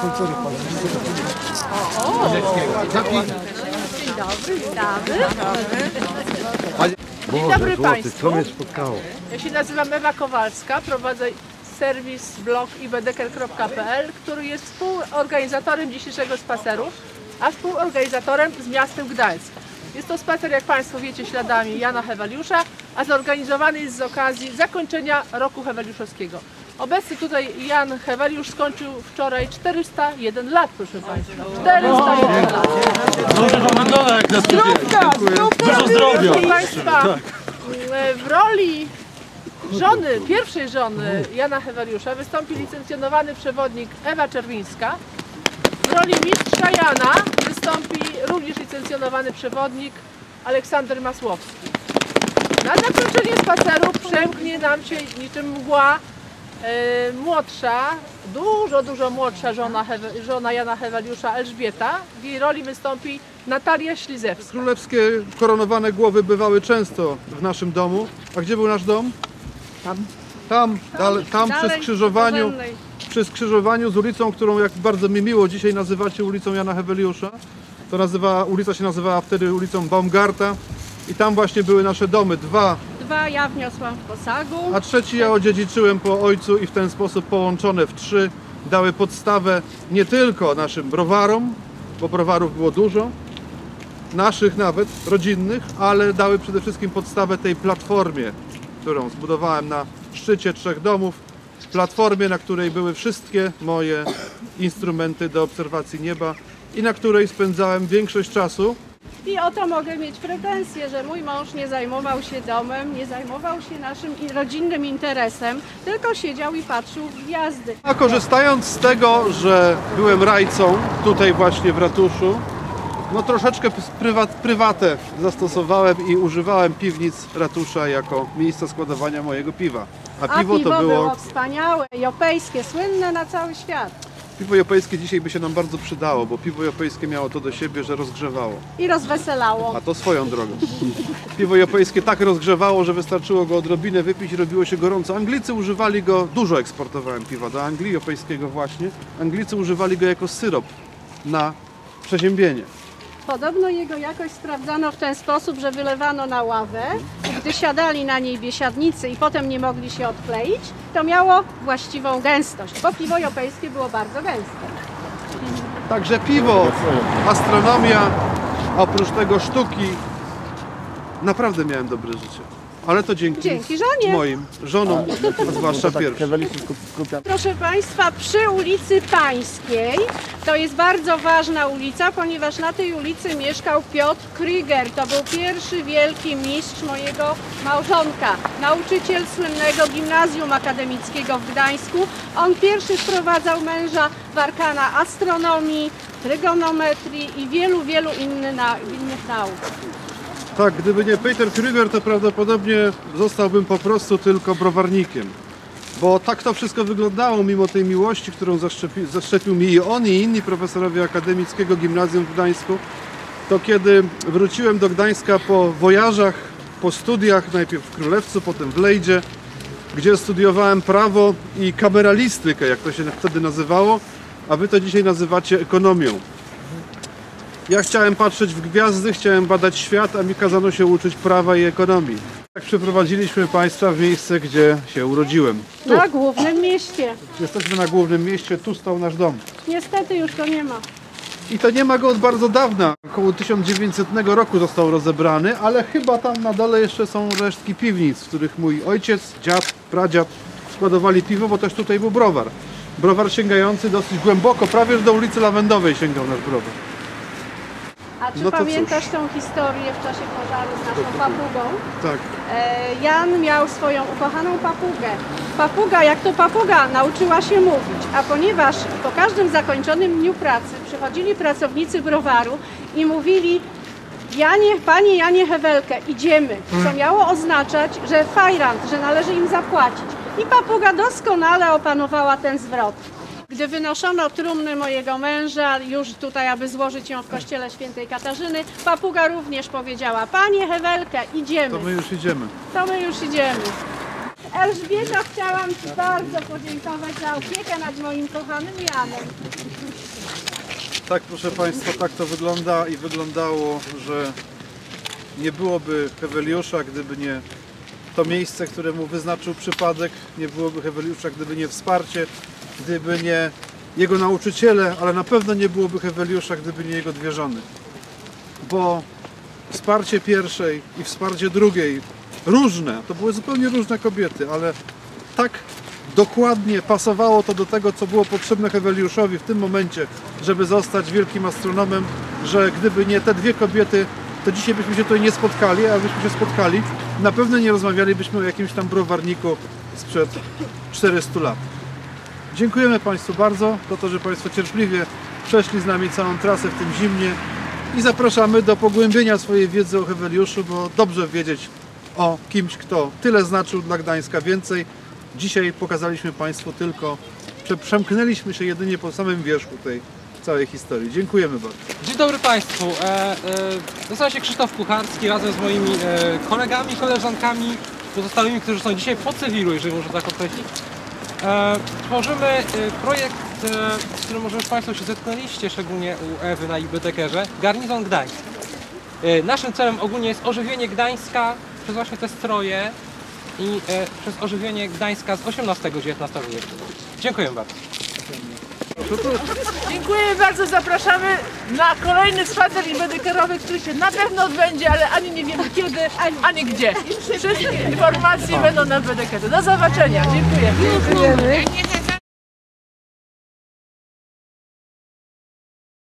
kultury Dzień Boże, dobry złoty, Państwu. co mnie spotkało? Ja się nazywam Ewa Kowalska, prowadzę serwis blog ibedeker.pl, który jest współorganizatorem dzisiejszego spaceru, a współorganizatorem z miastem Gdańsk. Jest to spacer, jak Państwo wiecie, śladami Jana Heweliusza, a zorganizowany jest z okazji zakończenia roku heweliuszowskiego. Obecny tutaj Jan Heweliusz skończył wczoraj 401 lat, proszę Państwa. 401 lat. Dobrze wam jak na. Zdrówka, Dużo zdrowia. Proszę Państwa, w roli żony, pierwszej żony Jana Heweliusza wystąpi licencjonowany przewodnik Ewa Czerwińska. W roli mistrza Jana wystąpi również licencjonowany przewodnik Aleksander Masłowski. Na zakończenie spaceru przemknie nam się niczym mgła młodsza, dużo, dużo młodsza żona, żona Jana Heweliusza Elżbieta. W jej roli wystąpi Natalia Ślizewska. Królewskie koronowane głowy bywały często w naszym domu. A gdzie był nasz dom? Tam. Tam, tam przy Dalej, skrzyżowaniu, po Kozennej. przy skrzyżowaniu z ulicą, którą jak bardzo mi miło dzisiaj nazywacie ulicą Jana Heweliusza. To nazywa, ulica się nazywała wtedy ulicą Baumgarta. I tam właśnie były nasze domy, dwa, Dwa ja wniosłam w posagu. a trzeci ja odziedziczyłem po ojcu i w ten sposób połączone w trzy dały podstawę nie tylko naszym browarom, bo browarów było dużo, naszych nawet, rodzinnych, ale dały przede wszystkim podstawę tej platformie, którą zbudowałem na szczycie trzech domów. Platformie, na której były wszystkie moje instrumenty do obserwacji nieba i na której spędzałem większość czasu. I o to mogę mieć pretensje, że mój mąż nie zajmował się domem, nie zajmował się naszym rodzinnym interesem, tylko siedział i patrzył w gwiazdy. A korzystając z tego, że byłem rajcą tutaj właśnie w ratuszu, no troszeczkę prywat, prywatę zastosowałem i używałem piwnic ratusza jako miejsca składowania mojego piwa. A A piwo piwo to było... było, wspaniałe, jopejskie, słynne na cały świat. Piwo jopejskie dzisiaj by się nam bardzo przydało, bo piwo jopejskie miało to do siebie, że rozgrzewało. I rozweselało. A to swoją drogą. Piwo jopejskie tak rozgrzewało, że wystarczyło go odrobinę wypić i robiło się gorąco. Anglicy używali go, dużo eksportowałem piwa do Anglii, jopejskiego właśnie. Anglicy używali go jako syrop na przeziębienie. Podobno jego jakość sprawdzano w ten sposób, że wylewano na ławę i gdy siadali na niej biesiadnicy i potem nie mogli się odkleić, to miało właściwą gęstość, bo piwo jopejskie było bardzo gęste. Także piwo, astronomia, oprócz tego sztuki. Naprawdę miałem dobre życie. Ale to dzięki, Dzięki żonie. moim żonom, a zwłaszcza pierwszym. Heweliusz skupia Proszę Państwa, przy ulicy Pańskiej to jest bardzo ważna ulica, ponieważ na tej ulicy mieszkał Piotr Kryger. To był pierwszy wielki mistrz mojego małżonka, nauczyciel słynnego gimnazjum akademickiego w Gdańsku. On pierwszy wprowadzał męża w arkana astronomii, trygonometrii i wielu, wielu innych nauk. Tak, gdyby nie Peter Krüger, to prawdopodobnie zostałbym po prostu tylko browarnikiem. Bo tak to wszystko wyglądało, mimo tej miłości, którą zaszczepi, zaszczepił mi i on, i inni profesorowie Akademickiego Gimnazjum w Gdańsku, to kiedy wróciłem do Gdańska po wojażach, po studiach, najpierw w Królewcu, potem w Lejdzie, gdzie studiowałem prawo i kameralistykę, jak to się wtedy nazywało, a wy to dzisiaj nazywacie ekonomią. Ja chciałem patrzeć w gwiazdy, chciałem badać świat, a mi kazano się uczyć prawa i ekonomii. Tak przeprowadziliśmy Państwa w miejsce, gdzie się urodziłem. Tu. Na głównym mieście. Jesteśmy na głównym mieście, tu stał nasz dom. Niestety już go nie ma. I to nie ma go od bardzo dawna. Około 1900 roku został rozebrany, ale chyba tam na dole jeszcze są resztki piwnic, w których mój ojciec, dziad, pradziad składowali piwo, bo też tutaj był browar. Browar sięgający dosyć głęboko, prawie że do ulicy Lawendowej sięgał nasz browar. A czy No pamiętasz tą historię w czasie pożaru z naszą papugą? Tak. E, Jan miał swoją ukochaną papugę. Papuga, jak to papuga, nauczyła się mówić, a ponieważ po każdym zakończonym dniu pracy przychodzili pracownicy browaru i mówili Janie, panie Janie Hewelkę, idziemy, co miało oznaczać, że fajrant, że należy im zapłacić. I papuga doskonale opanowała ten zwrot. Gdy wynoszono trumny mojego męża, już tutaj, aby złożyć ją w kościele świętej Katarzyny, papuga również powiedziała, panie Hewelkę, idziemy. To my już idziemy. To my już idziemy. Elżbieta, chciałam Ci bardzo podziękować za opiekę nad moim kochanym Janem. Tak, proszę Państwa, tak to wygląda i wyglądało, że nie byłoby Heweliusza, gdyby nie to miejsce, które mu wyznaczył przypadek, nie byłoby Heweliusza, gdyby nie wsparcie, gdyby nie jego nauczyciele, ale na pewno nie byłoby Heweliusza, gdyby nie jego dwie żony. Bo wsparcie pierwszej i wsparcie drugiej, różne, to były zupełnie różne kobiety, ale tak dokładnie pasowało to do tego, co było potrzebne Heweliuszowi w tym momencie, żeby zostać wielkim astronomem, że gdyby nie te dwie kobiety, to dzisiaj byśmy się tutaj nie spotkali, a byśmy się spotkali, na pewno nie rozmawialibyśmy o jakimś tam browarniku sprzed 400 lat. Dziękujemy Państwu bardzo za to, że Państwo cierpliwie przeszli z nami całą trasę w tym zimnie i zapraszamy do pogłębienia swojej wiedzy o Heweliuszu, bo dobrze wiedzieć o kimś, kto tyle znaczył dla Gdańska więcej. Dzisiaj pokazaliśmy Państwu tylko, przemknęliśmy się jedynie po samym wierzchu tej całej historii. Dziękujemy bardzo. Dzień dobry Państwu. E, e, nazywam się Krzysztof Kucharski razem z moimi e, kolegami, koleżankami, pozostałymi, którzy są dzisiaj po cywilu, jeżeli można tak określić. E, tworzymy e, projekt, e, z którym może Państwo się zetknęliście, szczególnie u Ewy na IBTK-erze, Garnizon Gdańsk. E, naszym celem ogólnie jest ożywienie Gdańska przez właśnie te stroje i e, przez ożywienie Gdańska z XVIII-XIX wieku. Dziękuję bardzo. Dziękuję bardzo, zapraszamy na kolejny spacer imbedykerowy, który się na pewno odbędzie, ale ani nie wiemy kiedy, ani gdzie. Wszystkie informacje będą na BDK. Do zobaczenia. Dziękuję.